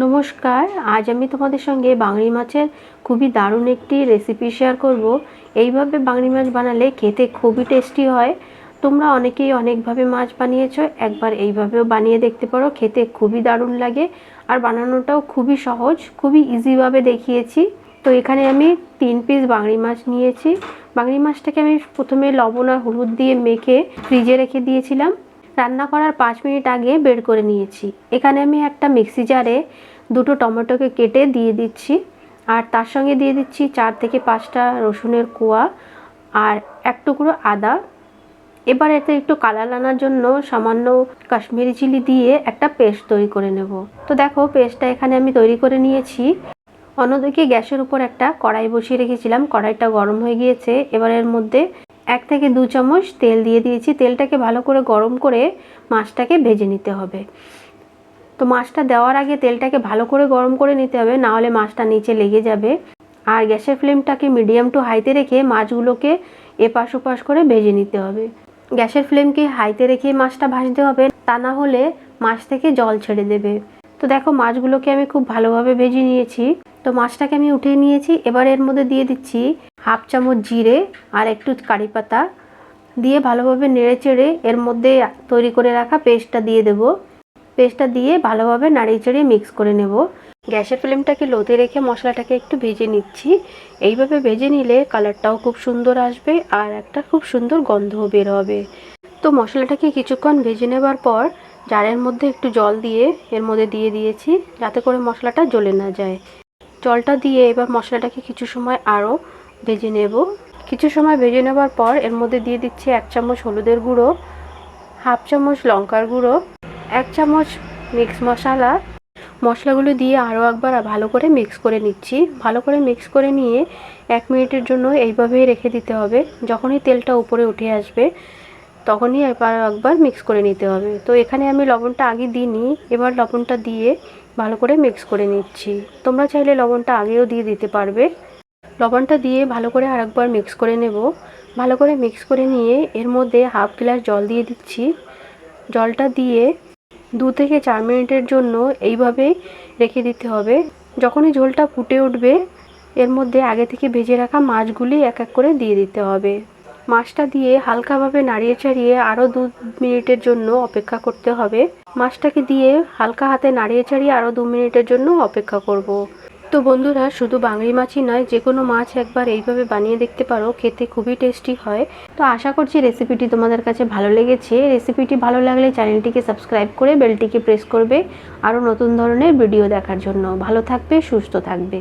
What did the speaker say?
নমস্কার, আজ আমি তোমাদের সঙ্গে বাঙড়ি মাছের খুবই দারুণ একটি রেসিপি শেয়ার করব। এইভাবে বাঙড়ি মাছ বানালে খেতে খুবই টেস্টি হয়। তোমরা অনেকেই অনেকভাবে মাছ বানিয়েছো, একবার এইভাবেও বানিয়ে দেখতে পারো, খেতে খুবই দারুণ লাগে। আর বানানোটাও খুবই সহজ, খুবই ইজিভাবে দেখিয়েছি। তো এখানে আমি তিন পিস বাঙড়ি মাছ নিয়েছি। বাঙড়ি মাছটাকে আমি প্রথমে লবণ আর হলুদ দিয়ে মেখে ফ্রিজে রেখে দিয়েছিলাম। রান্না করার পাঁচ মিনিট আগে বের করে নিয়েছি। এখানে আমি একটা মিক্সি জারে দুটো টমেটোকে কেটে দিয়ে দিচ্ছি। আর তার সঙ্গে দিয়ে দিচ্ছি চার থেকে পাঁচটা রসুনের কোয়া আর এক টুকরো আদা। এবার এতে একটু কালার আনার জন্য সামান্য কাশ্মীরি চিলি দিয়ে একটা পেস্ট তৈরি করে নেব। তো দেখো, পেস্টটা এখানে আমি তৈরি করে নিয়েছি। অন্যদিকে গ্যাসের উপর একটা কড়াই বসিয়ে রেখেছিলাম। কড়াইটা গরম হয়ে গিয়েছে। এবার এর মধ্যে এক থেকে দু চামচ তেল দিয়ে দিয়েছি। তেলটাকে ভালো করে গরম করে মাছটাকে ভেজে নিতে হবে। তো মাছটা দেওয়ার আগে তেলটাকে ভালো করে গরম করে নিতে হবে, না হলে মাছটা নিচে লেগে যাবে। আর গ্যাসের ফ্লেমটাকে মিডিয়াম টু হাইতে রেখে মাছগুলোকে এপাশ ওপাশ করে ভেজে নিতে হবে। গ্যাসের ফ্লেমকে হাইতে রেখে মাছটা ভাজতে হবে, তা না হলে মাছ থেকে জল ছেড়ে দেবে। তো দেখো মাছগুলোকে আমি খুব ভালোভাবে ভেজে নিয়েছি। তো মাছটাকে আমি উঠিয়ে নিয়েছি। এবার এর মধ্যে দিয়ে দিচ্ছি হাফ চামচ জিরে আর একটু কারি পাতা দিয়ে ভালোভাবে নেড়ে চেড়ে এর মধ্যে তৈরি করে রাখা পেস্টটা দিয়ে দেব। পেস্টটা দিয়ে ভালোভাবে নাড়িয়ে চেড়িয়ে মিক্স করে নেব। গ্যাসের ফ্লেমটাকে লোতে রেখে মশলাটাকে একটু ভেজে নিচ্ছি। এইভাবে ভেজে নিলে কালারটাও খুব সুন্দর আসবে আর একটা খুব সুন্দর গন্ধও বের হবে। তো মশলাটাকে কিছুক্ষণ ভেজে নেবার পর জারের মধ্যে একটু জল দিয়ে এর মধ্যে দিয়ে দিয়েছি যাতে করে মশলাটা জ্বলে না যায়। জলটা দিয়ে এবার মশলাটাকে কিছু সময় আরও ভেজে নেব। কিছু সময় ভেজে নেবার পর এর মধ্যে দিয়ে দিচ্ছি এক চামচ হলুদের গুঁড়ো, হাফ চামচ লঙ্কার গুঁড়ো, এক চামচ মিক্স মশলা। মশলাগুলো দিয়ে আরও একবার ভালো করে মিক্স করে নিচ্ছি। ভালো করে মিক্স করে নিয়ে এক মিনিটের জন্য এইভাবেই রেখে দিতে হবে। যখনই তেলটা উপরে উঠে আসবে, তখনই এবার একবার মিক্স করে নিতে হবে। তো এখানে আমি লবণটা আগে দিইনি, এবার লবণটা দিয়ে ভালো করে মিক্স করে নিচ্ছি। তোমরা চাইলে লবণটা আগেও দিয়ে দিতে পারবে। লবণটা দিয়ে ভালো করে আরেকবার মিক্স করে নেব। ভালো করে মিক্স করে নিয়ে এর মধ্যে হাফ গ্লাস জল দিয়ে দিচ্ছি। জলটা দিয়ে দু থেকে চার মিনিটের জন্য এইভাবে রেখে দিতে হবে। যখনই ঝোলটা ফুটে উঠবে, এর মধ্যে আগে থেকে ভেজে রাখা মাছগুলি এক এক করে দিয়ে দিতে হবে। মাছটা দিয়ে হালকাভাবে নাড়িয়ে চাড়িয়ে আরও দু মিনিটের জন্য অপেক্ষা করতে হবে। মাছটাকে দিয়ে হালকা হাতে নাড়িয়ে চাড়িয়ে আরও দু মিনিটের জন্য অপেক্ষা করব। তো বন্ধুরা, শুধু বাংলি মাছই নয়, যে কোনো মাছ একবার এইভাবে বানিয়ে দেখতে পারো, খেতে খুবই টেস্টি হয়। তো আশা করছি রেসিপিটি তোমাদের কাছে ভালো লেগেছে। রেসিপিটি ভালো লাগলে চ্যানেলটিকে সাবস্ক্রাইব করে বেলটিকে প্রেস করবে, আরও নতুন ধরনের ভিডিও দেখার জন্য। ভালো থাকবে, সুস্থ থাকবে।